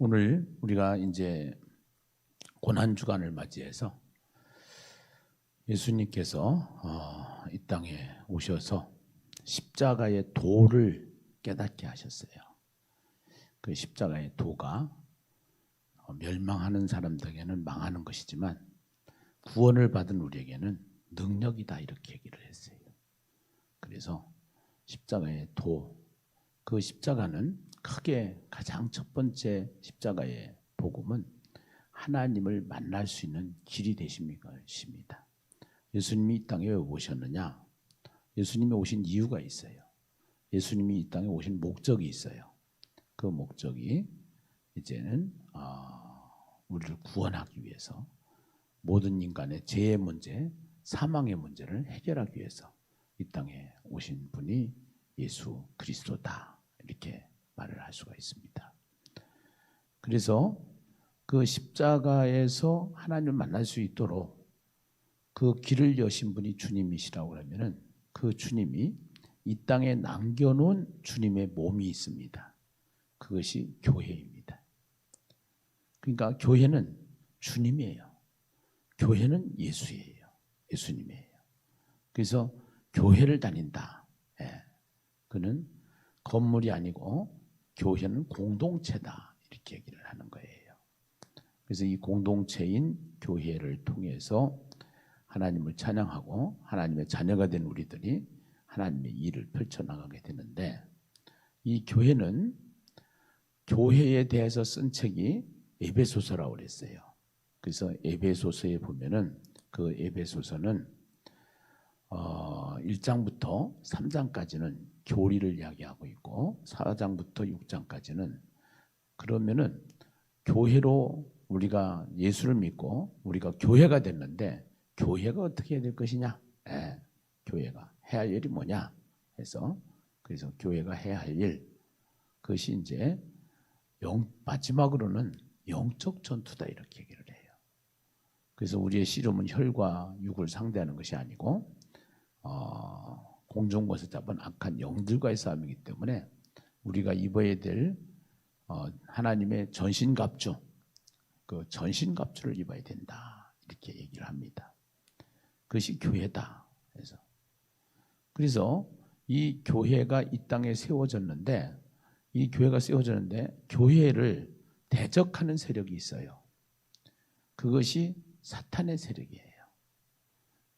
오늘 우리가 이제 고난 주간을 맞이해서 예수님께서 어, 이 땅에 오셔서 십자가의 도를 깨닫게 하셨어요. 그 십자가의 도가 어, 멸망하는 사람들에게는 망하는 것이지만 구원을 받은 우리에게는 능력이다 이렇게 얘기를 했어요. 그래서 십자가의 도, 그 십자가는 크게 가장 첫 번째 십자가의 복음은 하나님을 만날 수 있는 길이 되십니까? 십니다. 예수님이 이 땅에 왜 오셨느냐? 예수님이 오신 이유가 있어요. 예수님이 이 땅에 오신 목적이 있어요. 그 목적이 이제는 어, 우리를 구원하기 위해서 모든 인간의 죄의 문제, 사망의 문제를 해결하기 위해서 이 땅에 오신 분이 예수 그리스도다 이렇게 말을 할 수가 있습니다. 그래서 그 십자가에서 하나님을 만날 수 있도록 그 길을 여신 분이 주님이시라고 하면은 그 주님이 이 땅에 남겨놓은 주님의 몸이 있습니다. 그것이 교회입니다. 그러니까 교회는 주님이에요. 교회는 예수예요. 예수님이에요. 그래서 교회를 다닌다. 예. 그는 건물이 아니고 교회는 공동체다. 이렇게 얘기를 하는 거예요. 그래서 이 공동체인 교회를 통해서 하나님을 찬양하고 하나님의 자녀가 된 우리들이 하나님의 일을 펼쳐 나가게 되는데 이 교회는 교회에 대해서 쓴 책이 에베소서라고 그랬어요. 그래서 에베소서에 보면은 그 에베소서는 어 1장부터 3장까지는 교리를 이야기하고 있고 4장부터 6장까지는 그러면은 교회로 우리가 예수를 믿고 우리가 교회가 됐는데 교회가 어떻게 해야 될 것이냐? 예, 교회가 해야 할 일이 뭐냐? 해서 그래서 교회가 해야 할 일, 그것이 이제 영, 마지막으로는 영적 전투다 이렇게 얘기를 해요. 그래서 우리의 씨름은 혈과 육을 상대하는 것이 아니고 어, 공중곳에 잡은 악한 영들과의 싸움이기 때문에 우리가 입어야 될 어, 하나님의 전신갑주, 그 전신갑주를 입어야 된다 이렇게 얘기를 합니다. 그것이 교회다. 그래서 그래서 이 교회가 이 땅에 세워졌는데 이 교회가 세워졌는데 교회를 대적하는 세력이 있어요. 그것이 사탄의 세력이에요.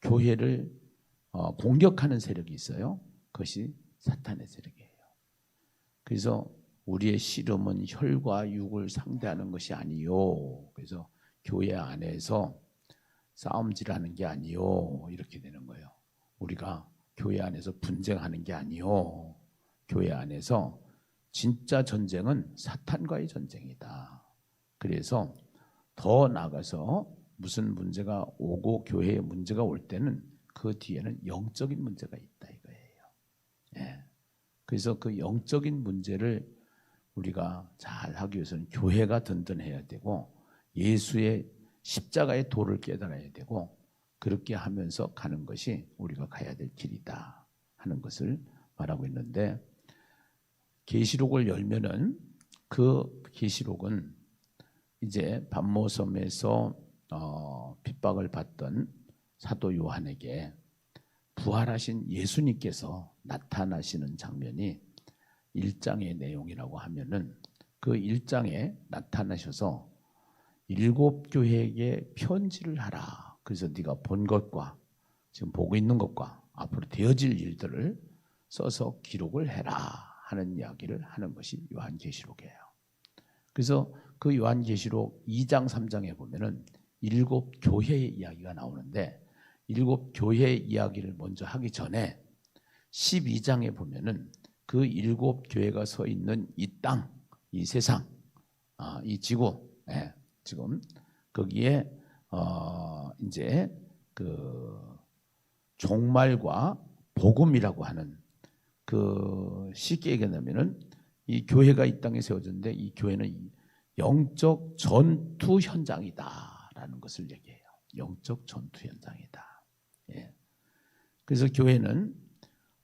교회를 어, 공격하는 세력이 있어요. 그것이 사탄의 세력이에요. 그래서 우리의 씨름은 혈과 육을 상대하는 것이 아니요. 그래서 교회 안에서 싸움질하는 게 아니요. 이렇게 되는 거예요. 우리가 교회 안에서 분쟁하는 게 아니요. 교회 안에서 진짜 전쟁은 사탄과의 전쟁이다. 그래서 더 나가서 무슨 문제가 오고 교회에 문제가 올 때는 그 뒤에는 영적인 문제가 있다 이거예요. 예. 그래서 그 영적인 문제를 우리가 잘 하기 위해서는 교회가 든든해야 되고 예수의 십자가의 도를 깨달아야 되고 그렇게 하면서 가는 것이 우리가 가야 될 길이다 하는 것을 말하고 있는데 계시록을 열면은 그 계시록은 이제 반모섬에서 어, 핍박을 받던 사도 요한에게 부활하신 예수님께서 나타나시는 장면이 1장의 내용이라고 하면은 그 1장에 나타나셔서 일곱 교회에게 편지를 하라. 그래서 네가 본 것과 지금 보고 있는 것과 앞으로 되어질 일들을 써서 기록을 해라 하는 이야기를 하는 것이 요한계시록이에요. 그래서 그 요한계시록 2장 3장에 보면은 일곱 교회의 이야기가 나오는데 일곱 교회의 이야기를 먼저 하기 전에 12장에 보면은 그 일곱 교회가 서 있는 이 땅, 이 세상, 아, 이 지구, 예, 지금 거기에 어, 이제 그 종말과 복음이라고 하는 그 쉽게 얘기하면은 이 교회가 이 땅에 세워졌는데 이 교회는 영적 전투 현장이다라는 것을 얘기해요. 영적 전투 현장이다. 예. 그래서 교회는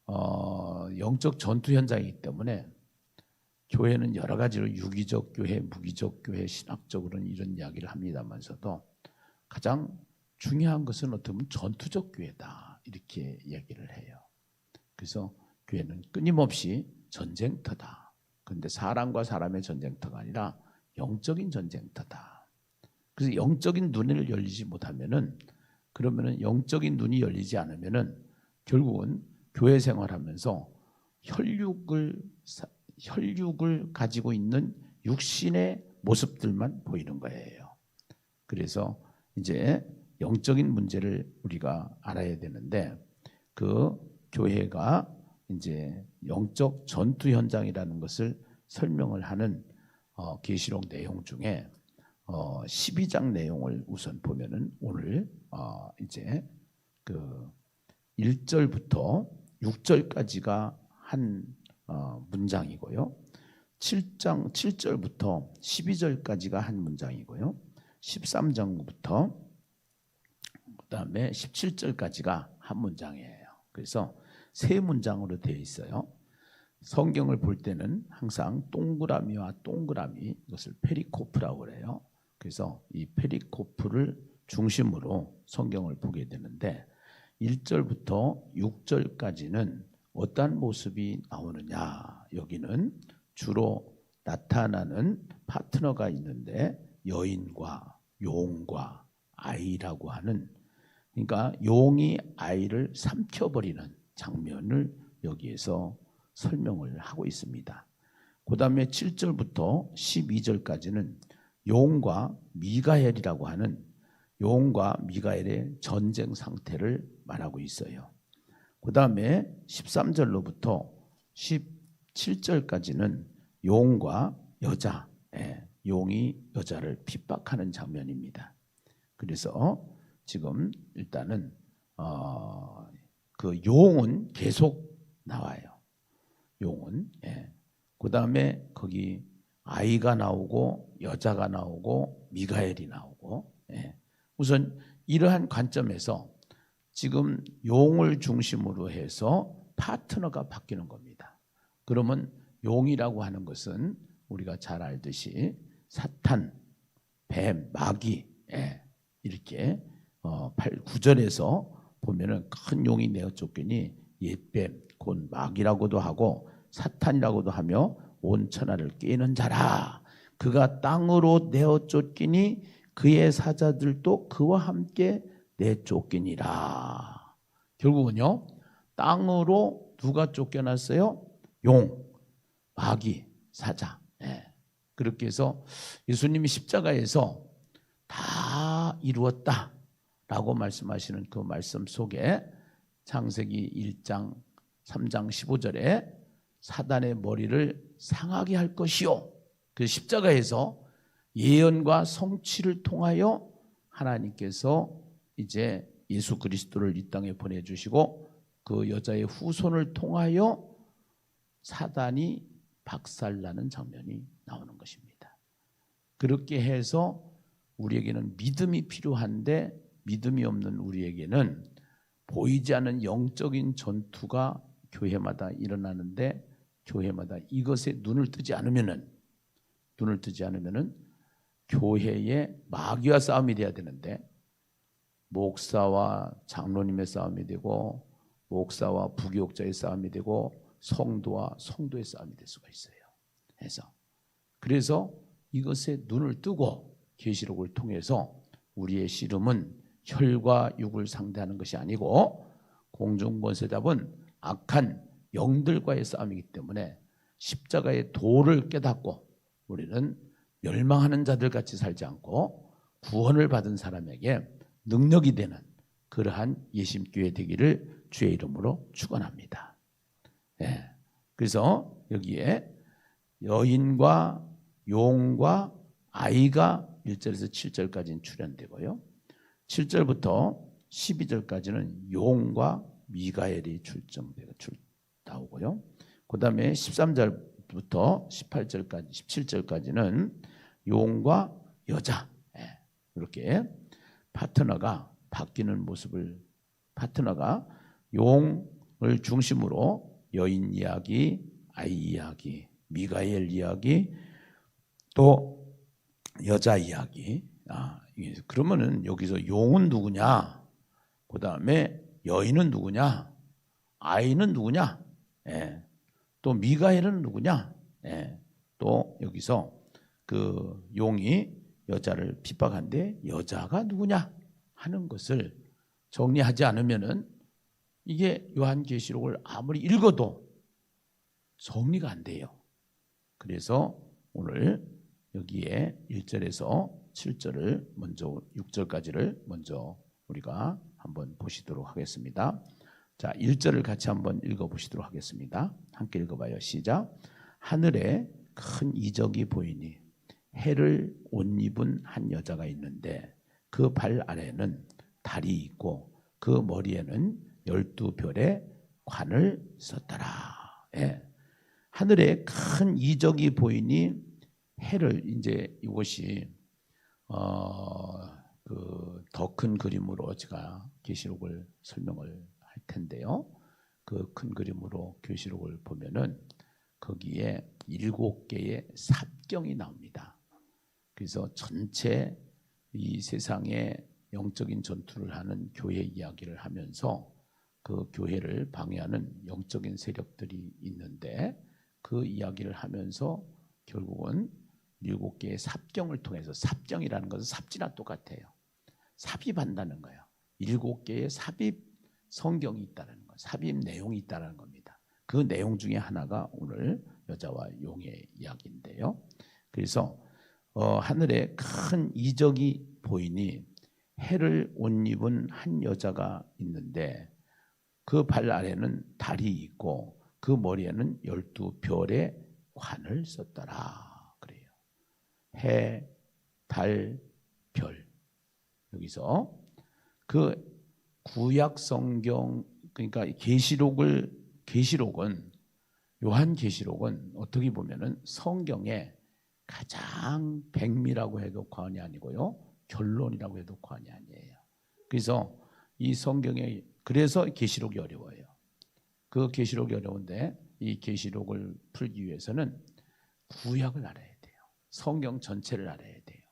어, 영적 전투 현장이기 때문에 교회는 여러 가지로 유기적 교회, 무기적 교회, 신학적으로는 이런 이야기를 합니다만서도 가장 중요한 것은 어떻게 보면 전투적 교회다 이렇게 얘기를 해요. 그래서 교회는 끊임없이 전쟁터다. 그런데 사람과 사람의 전쟁터가 아니라 영적인 전쟁터다. 그래서 영적인 눈을 열리지 못하면은 그러면은 영적인 눈이 열리지 않으면은 결국은 교회 생활하면서 혈육을 사- 혈육을 가지고 있는 육신의 모습들만 보이는 거예요. 그래서 이제 영적인 문제를 우리가 알아야 되는데 그 교회가 이제 영적 전투 현장이라는 것을 설명을 하는 어, 계시록 내용 중에 어, 12장 내용을 우선 보면은 오늘 어, 이제 그 1절부터 6절까지가 한 어, 문장이고요. 7장 7절부터 12절까지가 한 문장이고요. 13장부터 그다음에 17절까지가 한 문장이에요. 그래서 세 문장으로 되어 있어요. 성경을 볼 때는 항상 동그라미와 동그라미 이것을 페리코프라고 그래요. 그래서 이 페리코프를 중심으로 성경을 보게 되는데 1절부터 6절까지는 어떠한 모습이 나오느냐? 여기는 주로 나타나는 파트너가 있는데 여인과 용과 아이라고 하는 그러니까 용이 아이를 삼켜버리는 장면을 여기에서 설명을 하고 있습니다. 그 다음에 7절부터 12절까지는 용과 미가엘이라고 하는 용과 미가엘의 전쟁 상태를 말하고 있어요. 그 다음에 13절로부터 17절까지는 용과 여자, 예, 용이 여자를 핍박하는 장면입니다. 그래서 지금 일단은 어, 그 용은 계속 나와요. 용은. 예. 그 다음에 거기 아이가 나오고 여자가 나오고 미가엘이 나오고. 예. 우선 이러한 관점에서 지금 용을 중심으로 해서 파트너가 바뀌는 겁니다. 그러면 용이라고 하는 것은 우리가 잘 알듯이 사탄, 뱀, 마귀 예, 이렇게 어, 8, 9절에서 보면은 큰 용이 내어 쫓기니 옛뱀, 곧 마귀라고도 하고 사탄이라고도 하며 온 천하를 깨는 자라. 그가 땅으로 내어 쫓기니 그의 사자들도 그와 함께 내쫓기니라. 결국은요, 땅으로 누가 쫓겨났어요? 용, 마귀, 사자. 예. 그렇게 해서 예수님이 십자가에서 다 이루었다 라고 말씀하시는 그 말씀 속에 창세기 1장 3장 15절에 사단의 머리를 상하게 할 것이요. 그 십자가에서 예언과 성취를 통하여 하나님께서 이제 예수 그리스도를 이 땅에 보내주시고 그 여자의 후손을 통하여 사단이 박살나는 장면이 나오는 것입니다. 그렇게 해서 우리에게는 믿음이 필요한데 믿음이 없는 우리에게는 보이지 않는 영적인 전투가 교회마다 일어나는데 교회마다 이것에 눈을 뜨지 않으면은 눈을 뜨지 않으면은 교회의 마귀와 싸움이 돼야 되는데 목사와 장로님의 싸움이 되고 목사와 부교육자의 싸움이 되고 성도와 성도의 싸움이 될 수가 있어요. 해서 그래서 이것에 눈을 뜨고 계시록을 통해서 우리의 씨름은 혈과 육을 상대하는 것이 아니고 공중권세잡은 악한 영들과의 싸움이기 때문에 십자가의 도를 깨닫고 우리는 멸망하는 자들 같이 살지 않고 구원을 받은 사람에게 능력이 되는 그러한 예심교회 되기를 주의 이름으로 축원합니다. 예. 그래서 여기에 여인과 용과 아이가 1절에서 7절까지는 출현되고요. 7절부터 12절까지는 용과 미가엘이 출정되고 출 나오고요. 그다음에 13절부터 18절까지 17절까지는 용과 여자 예, 이렇게 파트너가 바뀌는 모습을 파트너가 용을 중심으로 여인 이야기, 아이 이야기 미가엘 이야기, 또 여자 이야기. 아, 그러면은 여기서 용은 누구냐? 그 다음에 여인은 누구냐? 아이는 누구냐? 예. 또 미가엘은 누구냐? 예. 또 여기서 그 용이 여자를 핍박한데 여자가 누구냐 하는 것을 정리하지 않으면은 이게 요한계시록을 아무리 읽어도 정리가 안 돼요. 그래서 오늘 여기에 1절에서 7절을 먼저 6절까지를 먼저 우리가 한번 보시도록 하겠습니다. 자, 1절을 같이 한번 읽어 보시도록 하겠습니다. 함께 읽어 봐요. 시작. 하늘에 큰 이적이 보이니 해를 옷 입은 한 여자가 있는데 그 발 아래는 달이 있고 그 머리에는 열두 별의 관을 썼더라. 예. 하늘에 큰 이적이 보이니 해를 이제 이것이 어 그 더 큰 그림으로 제가 계시록을 설명을 할 텐데요. 그 큰 그림으로 계시록을 보면은 거기에 일곱 개의 삽경이 나옵니다. 그래서 전체 이 세상에 영적인 전투를 하는 교회 이야기를 하면서 그 교회를 방해하는 영적인 세력들이 있는데 그 이야기를 하면서 결국은 일곱 개의 삽경을 통해서 삽경이라는 것은 삽지나 똑같아요. 삽입한다는 거예요. 일곱 개의 삽입 성경이 있다는 거, 삽입 내용이 있다는 겁니다. 그 내용 중에 하나가 오늘 여자와 용의 이야기인데요. 그래서 어, 하늘에 큰 이적이 보이니 해를 옷 입은 한 여자가 있는데 그 발 아래는 달이 있고 그 머리에는 열두 별의 관을 썼더라 그래요. 해, 달, 별 여기서 그 구약 성경 그러니까 계시록을 계시록은 요한 계시록은 어떻게 보면은 성경의 가장 백미라고 해도 과언이 아니고요. 결론이라고 해도 과언이 아니에요. 그래서 이 성경에 그래서 계시록이 어려워요. 그 계시록이 어려운데 이 계시록을 풀기 위해서는 구약을 알아야 돼요. 성경 전체를 알아야 돼요.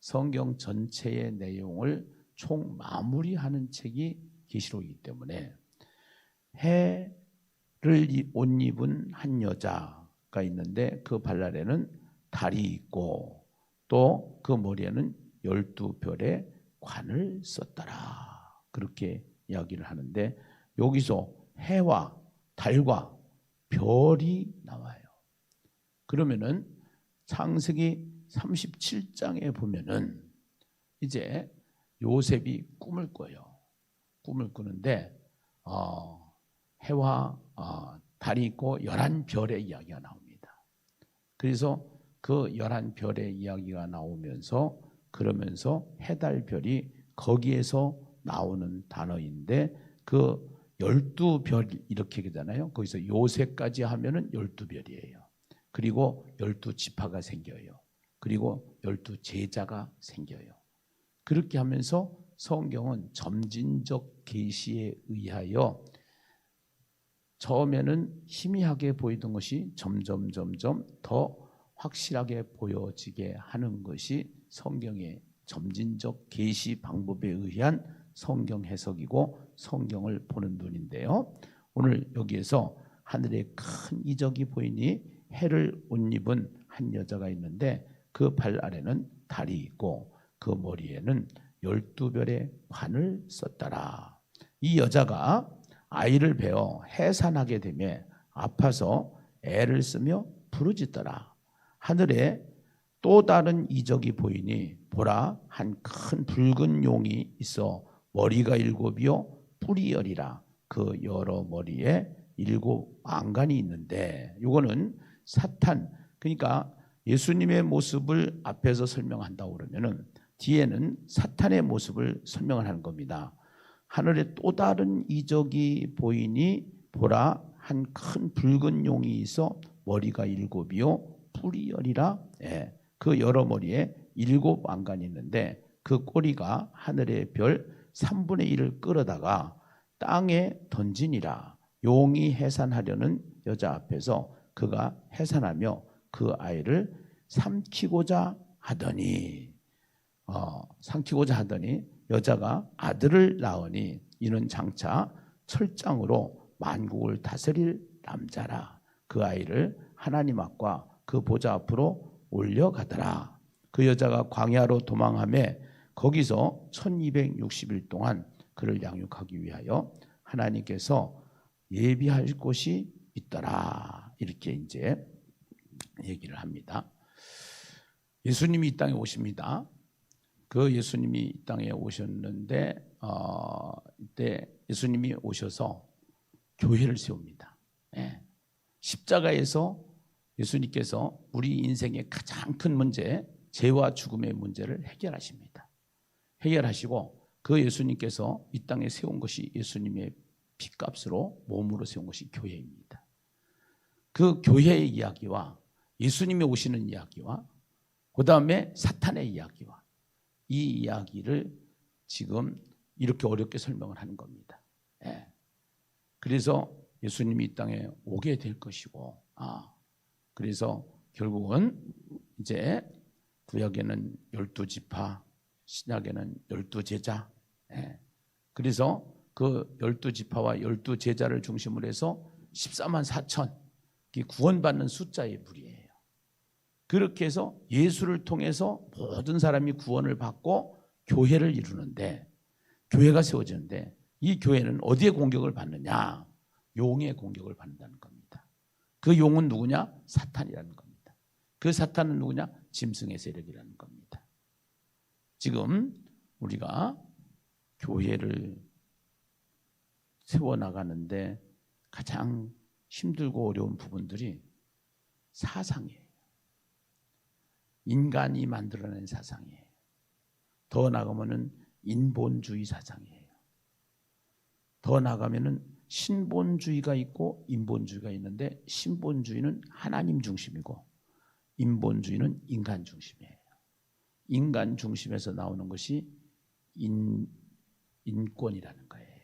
성경 전체의 내용을 총 마무리하는 책이 계시록이기 때문에 해를 옷 입은 한 여자가 있는데 그 발날에는 달이 있고 또 그 머리에는 열두 별의 관을 썼더라. 그렇게 이야기를 하는데 여기서 해와 달과 별이 나와요. 그러면은 창세기 37장에 보면은 이제 요셉이 꿈을 꿔요. 꿈을 꾸는데 어, 해와 어, 달이 있고 열한 별의 이야기가 나옵니다. 그래서 그 열한 별의 이야기가 나오면서 그러면서 해달 별이 거기에서 나오는 단어인데 그 열두 별 이렇게 되잖아요. 거기서 요새까지 하면은 열두 별이에요. 그리고 열두 지파가 생겨요. 그리고 열두 제자가 생겨요. 그렇게 하면서 성경은 점진적 계시에 의하여 처음에는 희미하게 보이던 것이 점점 점점 더 확실하게 보여지게 하는 것이 성경의 점진적 계시 방법에 의한 성경 해석이고 성경을 보는 눈인데요. 오늘 여기에서 하늘에 큰 이적이 보이니 해를 옷 입은 한 여자가 있는데 그 발 아래는 달이 있고 그 머리에는 열두 별의 관을 썼더라. 이 여자가 아이를 베어 해산하게 되며 아파서 애를 쓰며 부르짖더라. 하늘에 또 다른 이적이 보이니 보라 한 큰 붉은 용이 있어 머리가 일곱이요 뿔이 열이라 그 여러 머리에 일곱 왕관이 있는데 이거는 사탄 그러니까 예수님의 모습을 앞에서 설명한다고 그러면은 뒤에는 사탄의 모습을 설명을 하는 겁니다. 하늘에 또 다른 이적이 보이니 보라 한 큰 붉은 용이 있어 머리가 일곱이요 뿔이 열이라 예. 그 여러 머리에 일곱 왕관이 있는데 그 꼬리가 하늘의 별 3분의 1을 끌어다가 땅에 던지니라 용이 해산하려는 여자 앞에서 그가 해산하며 그 아이를 삼키고자 하더니 어, 삼키고자 하더니 여자가 아들을 낳으니 이는 장차 철장으로 만국을 다스릴 남자라 그 아이를 하나님 앞과 그 보좌 앞으로 올려가더라 그 여자가 광야로 도망함에 거기서 1260일 동안 그를 양육하기 위하여 하나님께서 예비할 곳이 있더라 이렇게 이제 얘기를 합니다. 예수님이 이 땅에 오십니다. 그 예수님이 이 땅에 오셨는데 어, 이때 예수님이 오셔서 교회를 세웁니다. 예. 십자가에서 예수님께서 우리 인생의 가장 큰 문제, 죄와 죽음의 문제를 해결하십니다. 해결하시고 그 예수님께서 이 땅에 세운 것이 예수님의 핏값으로 몸으로 세운 것이 교회입니다. 그 교회의 이야기와 예수님이 오시는 이야기와 그 다음에 사탄의 이야기와 이 이야기를 지금 이렇게 어렵게 설명을 하는 겁니다. 예. 그래서 예수님이 이 땅에 오게 될 것이고, 아, 그래서 결국은 이제 구약에는 열두 지파, 신약에는 열두 제자. 예. 그래서 그 열두 지파와 열두 제자를 중심으로 해서 14만 4천 구원받는 숫자의 무리예요. 그렇게 해서 예수를 통해서 모든 사람이 구원을 받고 교회를 이루는데 교회가 세워지는데 이 교회는 어디에 공격을 받느냐? 용의 공격을 받는다는 겁니다. 그 용은 누구냐? 사탄이라는 겁니다. 그 사탄은 누구냐? 짐승의 세력이라는 겁니다. 지금 우리가 교회를 세워나가는데 가장 힘들고 어려운 부분들이 사상이에요. 인간이 만들어낸 사상이에요. 더 나가면은 인본주의 사상이에요. 더 나가면은 신본주의가 있고 인본주의가 있는데 신본주의는 하나님 중심이고 인본주의는 인간 중심이에요. 인간 중심에서 나오는 것이 인, 인권이라는 거예요.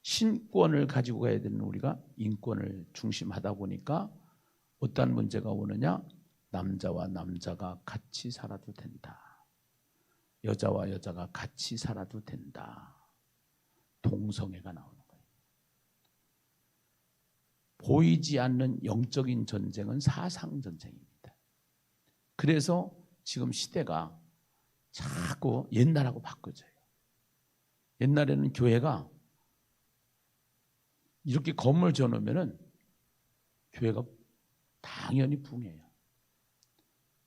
신권을 가지고 가야 되는 우리가 인권을 중심하다 보니까 어떤 문제가 오느냐? 남자와 남자가 같이 살아도 된다. 여자와 여자가 같이 살아도 된다. 동성애가 나오는 거예요. 보이지 않는 영적인 전쟁은 사상 전쟁입니다. 그래서 지금 시대가 자꾸 옛날하고 바꿔져요. 옛날에는 교회가 이렇게 건물 지어놓으면은 교회가 당연히 붕해요.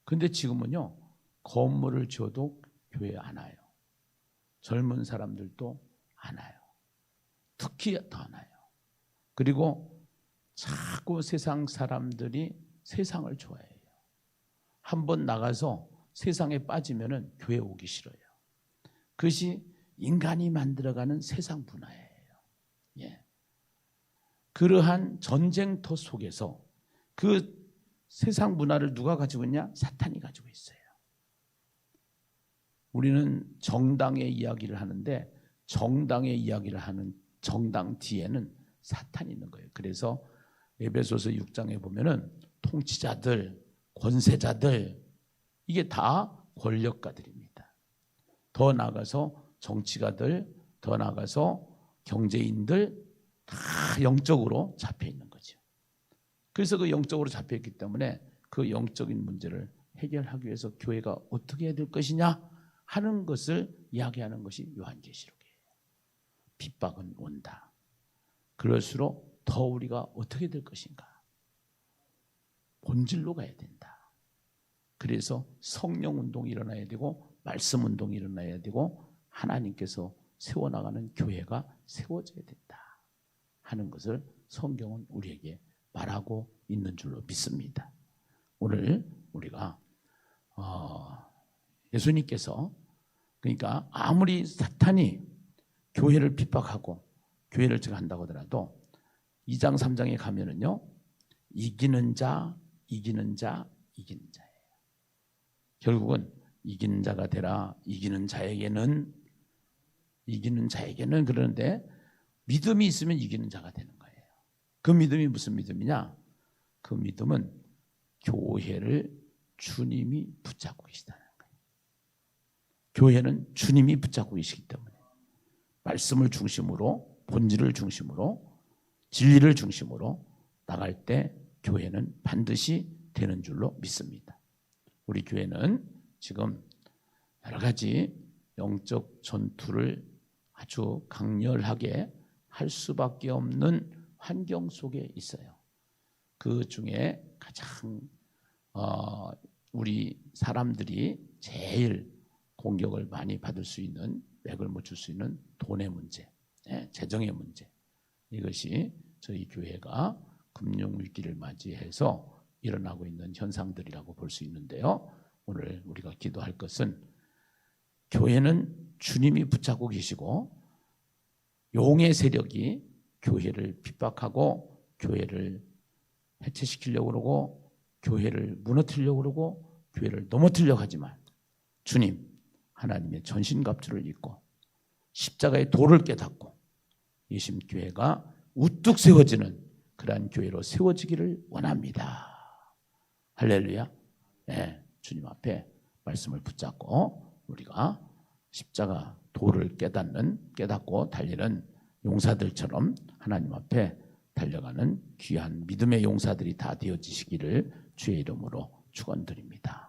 근데 지금은요, 건물을 지어도 교회 안 와요. 젊은 사람들도 안 와요. 특히 와요. 그리고 자꾸 세상 사람들이 세상을 좋아해요. 한 번 나가서 세상에 빠지면은 교회 오기 싫어요. 그것이 인간이 만들어가는 세상 문화예요. 예. 그러한 전쟁터 속에서 그 세상 문화를 누가 가지고 있냐? 사탄이 가지고 있어요. 우리는 정당의 이야기를 하는데 정당의 이야기를 하는 정당 뒤에는 사탄이 있는 거예요. 그래서 에베소서 6장에 보면은 통치자들, 권세자들 이게 다 권력가들입니다. 더 나가서 정치가들, 더 나가서 경제인들 다 영적으로 잡혀 있는 거죠. 그래서 그 영적으로 잡혀 있기 때문에 그 영적인 문제를 해결하기 위해서 교회가 어떻게 해야 될 것이냐 하는 것을 이야기하는 것이 요한계시록이에요. 핍박은 온다. 그럴수록 더 우리가 어떻게 될 것인가? 본질로 가야 된다. 그래서 성령 운동이 일어나야 되고 말씀 운동이 일어나야 되고 하나님께서 세워나가는 교회가 세워져야 된다. 하는 것을 성경은 우리에게 말하고 있는 줄로 믿습니다. 오늘 우리가 어, 예수님께서 그러니까 아무리 사탄이 교회를 핍박하고 교회를 제가 한다고 하더라도 2장 3장에 가면은요 이기는 자 이기는 자 이기는 자예요. 결국은 이기는 자가 되라 이기는 자에게는 이기는 자에게는 그러는데 믿음이 있으면 이기는 자가 되는 거예요. 그 믿음이 무슨 믿음이냐? 그 믿음은 교회를 주님이 붙잡고 계시다는 거예요. 교회는 주님이 붙잡고 계시기 때문에 말씀을 중심으로 본질을 중심으로 진리를 중심으로 나갈 때 교회는 반드시 되는 줄로 믿습니다. 우리 교회는 지금 여러 가지 영적 전투를 아주 강렬하게 할 수밖에 없는 환경 속에 있어요. 그 중에 가장 어, 우리 사람들이 제일 공격을 많이 받을 수 있는 맥을 묻힐 수 있는 돈의 문제, 예, 재정의 문제 이것이 저희 교회가 금융 위기를 맞이해서 일어나고 있는 현상들이라고 볼 수 있는데요. 오늘 우리가 기도할 것은 교회는 주님이 붙잡고 계시고 용의 세력이 교회를 핍박하고 교회를 해체시키려고 그러고 교회를 무너뜨리려고 그러고 교회를 넘어뜨리려고 하지만 주님 하나님의 전신갑주를 입고 십자가의 도를 깨닫고 예심교회가 우뚝 세워지는 그러한 교회로 세워지기를 원합니다. 할렐루야. 네, 주님 앞에 말씀을 붙잡고 우리가 십자가 도를 깨닫는 깨닫고 달리는 용사들처럼 하나님 앞에 달려가는 귀한 믿음의 용사들이 다 되어지시기를 주의 이름으로 축원드립니다.